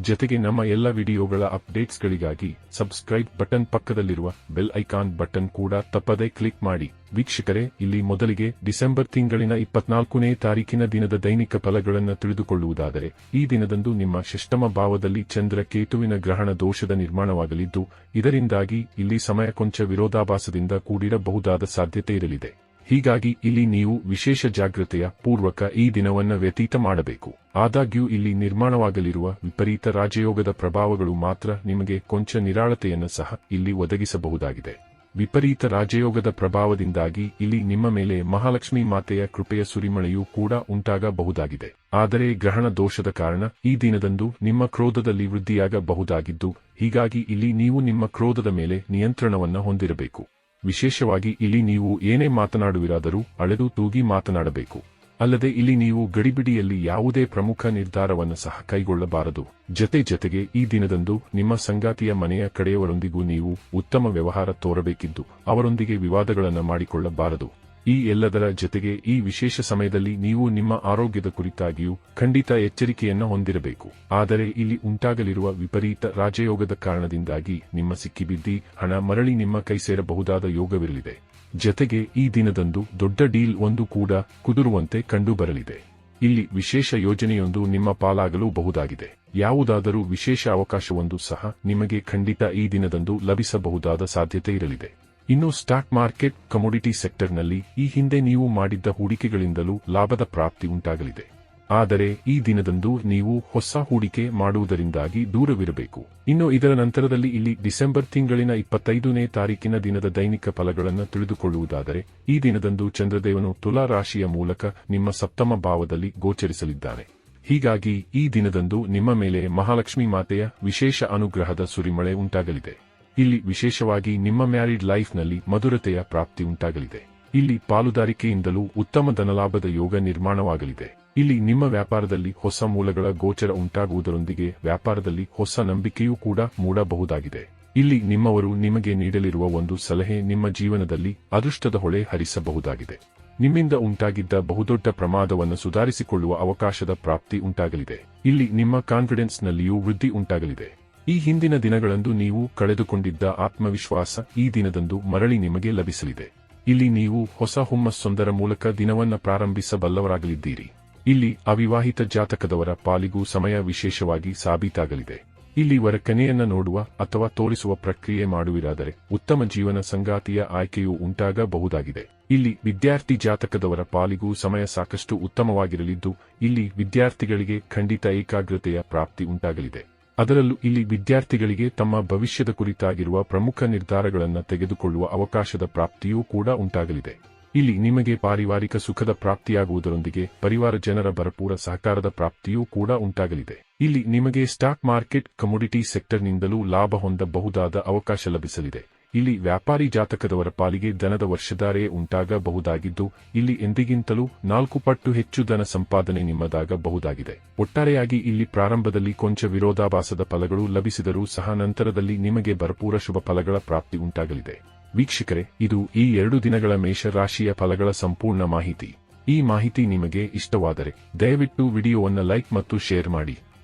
ಜೊತೆಗೆ ನಮ್ಮ ಎಲ್ಲ ವಿಡಿಯೋಗಳ ಅಪ್ಡೇಟ್ಸ್ಗಳಿಗಾಗಿ ಸಬ್ಸ್ಕ್ರೈಬ್ ಬಟನ್ ಪಕ್ಕದಲ್ಲಿರುವ ಬೆಲ್ ಐಕಾನ್ ಬಟನ್ ಕೂಡ ತಪ್ಪದೇ ಕ್ಲಿಕ್ ಮಾಡಿ. ವೀಕ್ಷಕರೇ, ಇಲ್ಲಿ ಮೊದಲಿಗೆ ಡಿಸೆಂಬರ್ ತಿಂಗಳಿನ ಇಪ್ಪತ್ನಾಲ್ಕನೇ ತಾರೀಕಿನ ದಿನದ ದೈನಿಕ ಫಲಗಳನ್ನು ತಿಳಿದುಕೊಳ್ಳುವುದಾದರೆ, ಈ ದಿನದಂದು ನಿಮ್ಮ ಷಷ್ಟಮ ಭಾವದಲ್ಲಿ ಚಂದ್ರ ಕೇತುವಿನ ಗ್ರಹಣ ದೋಷದ ನಿರ್ಮಾಣವಾಗಲಿದ್ದು, ಇದರಿಂದಾಗಿ ಇಲ್ಲಿ ಸಮಯ ಕೊಂಚ ವಿರೋಧಾಭಾಸದಿಂದ ಕೂಡಿರಬಹುದಾದ ಸಾಧ್ಯತೆ ಇರಲಿದೆ. ಹೀಗಾಗಿ ಇಲ್ಲಿ ನೀವು ವಿಶೇಷ ಜಾಗೃತೆಯ ಪೂರ್ವಕ ಈ ದಿನವನ್ನ ವ್ಯತೀತ ಮಾಡಬೇಕು. ಆದಾಗ್ಯೂ ಇಲ್ಲಿ ನಿರ್ಮಾಣವಾಗಲಿರುವ ವಿಪರೀತ ರಾಜಯೋಗದ ಪ್ರಭಾವಗಳು ಮಾತ್ರ ನಿಮಗೆ ಕೊಂಚ ನಿರಾಳತೆಯನ್ನು ಸಹ ಇಲ್ಲಿ ಒದಗಿಸಬಹುದಾಗಿದೆ. ವಿಪರೀತ ರಾಜಯೋಗದ ಪ್ರಭಾವದಿಂದಾಗಿ ಇಲ್ಲಿ ನಿಮ್ಮ ಮೇಲೆ ಮಹಾಲಕ್ಷ್ಮಿ ಮಾತೆಯ ಕೃಪೆಯ ಸುರಿಮಳೆಯೂ ಕೂಡ ಉಂಟಾಗಬಹುದಾಗಿದೆ. ಆದರೆ ಗ್ರಹಣ ದೋಷದ ಕಾರಣ ಈ ದಿನದಂದು ನಿಮ್ಮ ಕ್ರೋಧದಲ್ಲಿ ವೃದ್ಧಿಯಾಗಬಹುದಾಗಿದ್ದು, ಹೀಗಾಗಿ ಇಲ್ಲಿ ನೀವು ನಿಮ್ಮ ಕ್ರೋಧದ ಮೇಲೆ ನಿಯಂತ್ರಣವನ್ನು ಹೊಂದಿರಬೇಕು. ವಿಶೇಷವಾಗಿ ಇಲ್ಲಿ ನೀವು ಏನೇ ಮಾತನಾಡುವಿರಾದರೂ ಅಳೆದು ತೂಗಿ ಮಾತನಾಡಬೇಕು. ಅಲ್ಲದೆ ಇಲ್ಲಿ ನೀವು ಗಡಿಬಿಡಿಯಲ್ಲಿ ಯಾವುದೇ ಪ್ರಮುಖ ನಿರ್ಧಾರವನ್ನು ಸಹ ಕೈಗೊಳ್ಳಬಾರದು. ಜತೆ ಜತೆಗೆ ಈ ದಿನದಂದು ನಿಮ್ಮ ಸಂಗಾತಿಯ ಮನೆಯ ಕಡೆಯವರೊಂದಿಗೂ ನೀವು ಉತ್ತಮ ವ್ಯವಹಾರ ತೋರಬೇಕಿದ್ದು ಅವರೊಂದಿಗೆ ವಿವಾದಗಳನ್ನು ಮಾಡಿಕೊಳ್ಳಬಾರದು. ಈ ಎಲ್ಲದರ ಜತೆಗೆ ಈ ವಿಶೇಷ ಸಮಯದಲ್ಲಿ ನೀವು ನಿಮ್ಮ ಆರೋಗ್ಯದ ಕುರಿತಾಗಿಯೂ ಖಂಡಿತ ಎಚ್ಚರಿಕೆಯನ್ನು ಹೊಂದಿರಬೇಕು. ಆದರೆ ಇಲ್ಲಿ ಉಂಟಾಗಲಿರುವ ವಿಪರೀತ ರಾಜಯೋಗದ ಕಾರಣದಿಂದಾಗಿ ನಿಮ್ಮ ಸಿಕ್ಕಿಬಿದ್ದಿ ಹಣ ಮರಳಿ ನಿಮ್ಮ ಕೈ ಸೇರಬಹುದಾದ ಯೋಗವಿರಲಿದೆ. ಜತೆಗೆ ಈ ದಿನದಂದು ದೊಡ್ಡ ಡೀಲ್ ಒಂದು ಕೂಡ ಕುದುರುವಂತೆ ಕಂಡುಬರಲಿದೆ. ಇಲ್ಲಿ ವಿಶೇಷ ಯೋಜನೆಯೊಂದು ನಿಮ್ಮ ಪಾಲಾಗಲು ಬಹುದಾಗಿದೆ. ಯಾವುದಾದರೂ ವಿಶೇಷ ಅವಕಾಶವೊಂದು ಸಹ ನಿಮಗೆ ಖಂಡಿತ ಈ ದಿನದಂದು ಲಭಿಸಬಹುದಾದ ಸಾಧ್ಯತೆ ಇರಲಿದೆ. ಇನ್ನು ಸ್ಟಾಕ್ ಮಾರ್ಕೆಟ್ ಕಮೋಡಿಟಿ ಸೆಕ್ಟರ್ನಲ್ಲಿ ಈ ಹಿಂದೆ ನೀವು ಮಾಡಿದ್ದ ಹೂಡಿಕೆಗಳಿಂದಲೂ ಲಾಭದ ಪ್ರಾಪ್ತಿ ಉಂಟಾಗಲಿದೆ. ಆದರೆ ಈ ದಿನದಂದು ನೀವು ಹೊಸ ಹೂಡಿಕೆ ಮಾಡುವುದರಿಂದಾಗಿ ದೂರವಿರಬೇಕು. ಇನ್ನು ಇದರ ನಂತರದಲ್ಲಿ ಇಲ್ಲಿ ಡಿಸೆಂಬರ್ ತಿಂಗಳಿನ ಇಪ್ಪತ್ತೈದನೇ ತಾರೀಕಿನ ದಿನದ ದೈನಿಕ ಫಲಗಳನ್ನು ತಿಳಿದುಕೊಳ್ಳುವುದಾದರೆ, ಈ ದಿನದಂದು ಚಂದ್ರದೇವನು ತುಲಾ ರಾಶಿಯ ಮೂಲಕ ನಿಮ್ಮ ಸಪ್ತಮ ಭಾವದಲ್ಲಿ ಗೋಚರಿಸಲಿದ್ದಾನೆ. ಹೀಗಾಗಿ ಈ ದಿನದಂದು ನಿಮ್ಮ ಮೇಲೆ ಮಹಾಲಕ್ಷ್ಮಿ ಮಾತೆಯ ವಿಶೇಷ ಅನುಗ್ರಹದ ಸುರಿಮಳೆ ಉಂಟಾಗಲಿದೆ. ಇಲ್ಲಿ ವಿಶೇಷವಾಗಿ ನಿಮ್ಮ ಮ್ಯಾರಿಡ್ ಲೈಫ್ನಲ್ಲಿ ಮಧುರತೆಯ ಪ್ರಾಪ್ತಿ ಉಂಟಾಗಲಿದೆ. ಇಲ್ಲಿ ಪಾಲುದಾರಿಕೆಯಿಂದಲೂ ಉತ್ತಮ ಧನಲಾಭದ ಯೋಗ ನಿರ್ಮಾಣವಾಗಲಿದೆ. ಇಲ್ಲಿ ನಿಮ್ಮ ವ್ಯಾಪಾರದಲ್ಲಿ ಹೊಸ ಮೂಲಗಳ ಗೋಚರ ಉಂಟಾಗುವುದರೊಂದಿಗೆ ವ್ಯಾಪಾರದಲ್ಲಿ ಹೊಸ ನಂಬಿಕೆಯೂ ಕೂಡ ಮೂಡಬಹುದಾಗಿದೆ. ಇಲ್ಲಿ ನಿಮ್ಮವರು ನಿಮಗೆ ನೀಡಲಿರುವ ಒಂದು ಸಲಹೆ ನಿಮ್ಮ ಜೀವನದಲ್ಲಿ ಅದೃಷ್ಟದ ಹೊಳೆ ಹರಿಸಬಹುದಾಗಿದೆ. ನಿಮ್ಮಿಂದ ಉಂಟಾಗಿದ್ದ ಬಹುದೊಡ್ಡ ಪ್ರಮಾದವನ್ನು ಸುಧಾರಿಸಿಕೊಳ್ಳುವ ಅವಕಾಶದ ಪ್ರಾಪ್ತಿ ಉಂಟಾಗಲಿದೆ. ಇಲ್ಲಿ ನಿಮ್ಮ ಕಾನ್ಫಿಡೆನ್ಸ್ನಲ್ಲಿಯೂ ವೃದ್ಧಿ ಉಂಟಾಗಲಿದೆ. ಈ ಹಿಂದಿನ ದಿನಗಳಂದು ನೀವು ಕಳೆದುಕೊಂಡಿದ್ದ ಆತ್ಮವಿಶ್ವಾಸ ಈ ದಿನದಂದು ಮರಳಿ ನಿಮಗೆ ಲಭಿಸಲಿದೆ. ಇಲ್ಲಿ ನೀವು ಹೊಸ ಹುಮ್ಮಸ್ಸೊಂದರ ಮೂಲಕ ದಿನವನ್ನ ಪ್ರಾರಂಭಿಸಬಲ್ಲವರಾಗಲಿದ್ದೀರಿ. ಇಲ್ಲಿ ಅವಿವಾಹಿತ ಜಾತಕದವರ ಪಾಲಿಗೂ ಸಮಯ ವಿಶೇಷವಾಗಿ ಸಾಬೀತಾಗಲಿದೆ. ಇಲ್ಲಿ ವರಕನೆಯನ್ನ ನೋಡುವ ಅಥವಾ ತೋರಿಸುವ ಪ್ರಕ್ರಿಯೆ ಮಾಡುವಿರಾದರೆ ಉತ್ತಮ ಜೀವನ ಸಂಗಾತಿಯ ಆಯ್ಕೆಯು ಉಂಟಾಗಬಹುದಾಗಿದೆ. ಇಲ್ಲಿ ವಿದ್ಯಾರ್ಥಿ ಜಾತಕದವರ ಪಾಲಿಗೂ ಸಮಯ ಸಾಕಷ್ಟು ಉತ್ತಮವಾಗಿರಲಿದ್ದು, ಇಲ್ಲಿ ವಿದ್ಯಾರ್ಥಿಗಳಿಗೆ ಖಂಡಿತ ಏಕಾಗ್ರತೆಯ ಪ್ರಾಪ್ತಿ ಉಂಟಾಗಲಿದೆ. ಅದರಲ್ಲೂ ಇಲ್ಲಿ ವಿದ್ಯಾರ್ಥಿಗಳಿಗೆ ತಮ್ಮ ಭವಿಷ್ಯದ ಕುರಿತಾಗಿರುವ ಪ್ರಮುಖ ನಿರ್ಧಾರಗಳನ್ನು ತೆಗೆದುಕೊಳ್ಳುವ ಅವಕಾಶದ ಪ್ರಾಪ್ತಿಯೂ ಕೂಡ ಉಂಟಾಗಲಿದೆ. ಇಲ್ಲಿ ನಿಮಗೆ ಪಾರಿವಾರಿಕ ಸುಖದ ಪ್ರಾಪ್ತಿಯಾಗುವುದರೊಂದಿಗೆ ಪರಿವಾರ ಜನರ ಭರಪೂರ ಸಹಕಾರದ ಪ್ರಾಪ್ತಿಯೂ ಕೂಡ ಉಂಟಾಗಲಿದೆ. ಇಲ್ಲಿ ನಿಮಗೆ ಸ್ಟಾಕ್ ಮಾರ್ಕೆಟ್, ಕಮೋಡಿಟಿ ಸೆಕ್ಟರ್ನಿಂದಲೂ ಲಾಭ ಹೊಂದಬಹುದಾದ ಅವಕಾಶ ಲಭಿಸಲಿದೆ. ಇಲ್ಲಿ ವ್ಯಾಪಾರಿ ಜಾತಕದವರ ಪಾಲಿಗೆ ದನದ ವರ್ಷಧಾರೆ ಉಂಟಾಗಬಹುದಾಗಿದ್ದು, ಇಲ್ಲಿ ಎಂದಿಗಿಂತಲೂ ನಾಲ್ಕು ಪಟ್ಟು ಹೆಚ್ಚು ಧನ ಸಂಪಾದನೆ ನಿಮ್ಮದಾಗಬಹುದಾಗಿದೆ. ಒಟ್ಟಾರೆಯಾಗಿ ಇಲ್ಲಿ ಪ್ರಾರಂಭದಲ್ಲಿ ಕೊಂಚ ವಿರೋಧಾಭಾಸದ ಫಲಗಳು ಲಭಿಸಿದರೂ ಸಹ ನಂತರದಲ್ಲಿ ನಿಮಗೆ ಭರಪೂರ ಶುಭ ಫಲಗಳ ಪ್ರಾಪ್ತಿ ಉಂಟಾಗಲಿದೆ. ವೀಕ್ಷಕರೇ, ಇದು ಈ ಎರಡು ದಿನಗಳ ಮೇಷರಾಶಿಯ ಫಲಗಳ ಸಂಪೂರ್ಣ ಮಾಹಿತಿ. ಈ ಮಾಹಿತಿ ನಿಮಗೆ ಇಷ್ಟವಾದರೆ ದಯವಿಟ್ಟು ವಿಡಿಯೋವನ್ನು ಲೈಕ್ ಮತ್ತು ಶೇರ್ ಮಾಡಿ.